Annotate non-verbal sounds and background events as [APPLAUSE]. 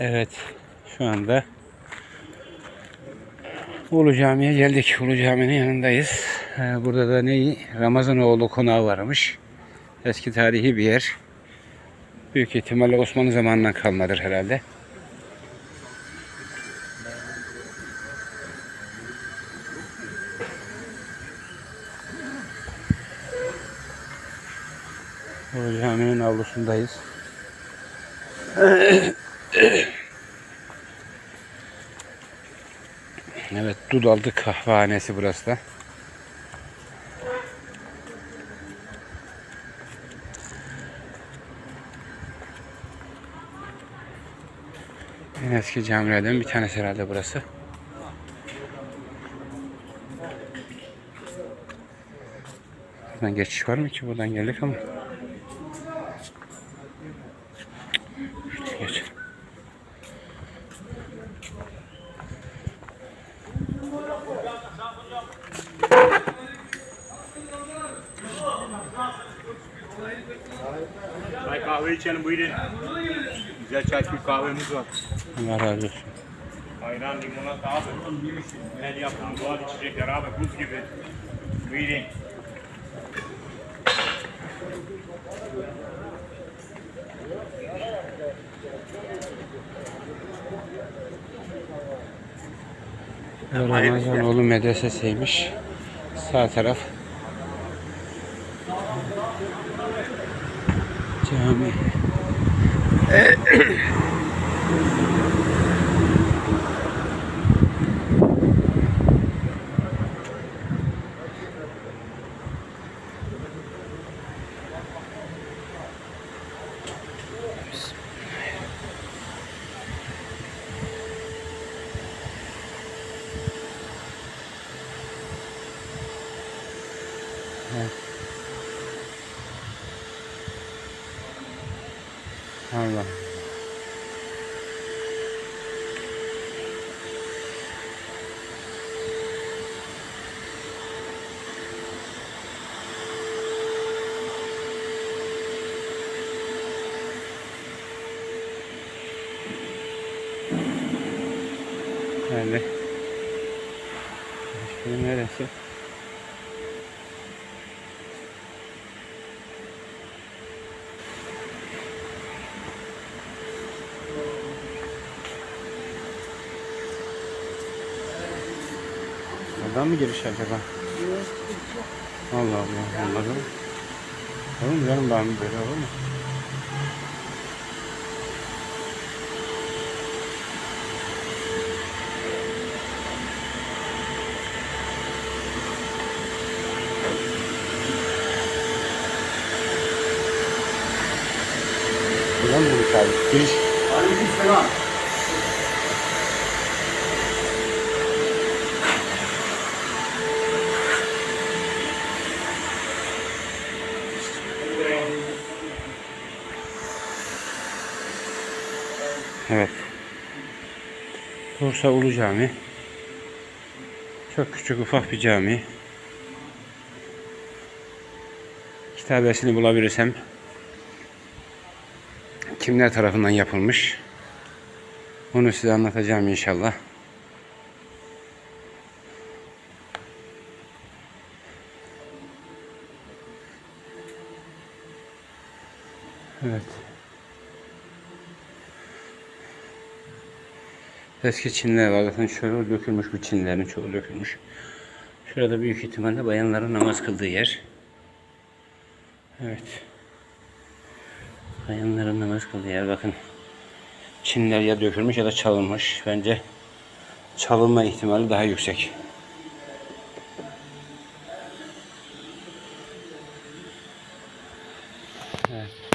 Evet. Şu anda Ulu Cami'ye geldik. Ulu Cami'nin yanındayız. Ee, Burada da neyi? Ramazanoğlu konağı varmış. Eski tarihi bir yer. Büyük ihtimalle Osmanlı zamanından kalmadır herhalde. Ulu Cami'nin avlusundayız. [CLEARS THROAT] Evet, Dudaldı kahvehanesi burası da. En eski camilerden bir tanesi herhalde burası. Buradan geçiş var mı ki? Buradan geldik ama. Kahve içelim buyurun. Güzel çay bir kahvemiz var. Allah razı olsun. Ayran, limonata abi. El yapımı doğal içecekler abi buz gibi. Buyurun. Ramazanoğlu medresesiymiş. Sağ taraf. Cami. Allah. Yani. Şimdi neresi? Buradan mı giriş acaba? Allah Allah anladım. Oğlum canım ben böyle olur mu? Buradan mı abi? Giriş. Evet. Bursa Ulu Cami. Çok küçük ufak bir cami. Kitabesini bulabilirsem kimler tarafından yapılmış onu size anlatacağım inşallah. Evet. Eski çinler var. Zaten şöyle dökülmüş bu çinlerin çoğu dökülmüş. Şurada büyük ihtimalle bayanların namaz kıldığı yer. Evet. Bayanların namaz kıldığı yer bakın. Çinler ya dökülmüş ya da çalınmış. Bence çalınma ihtimali daha yüksek. Evet.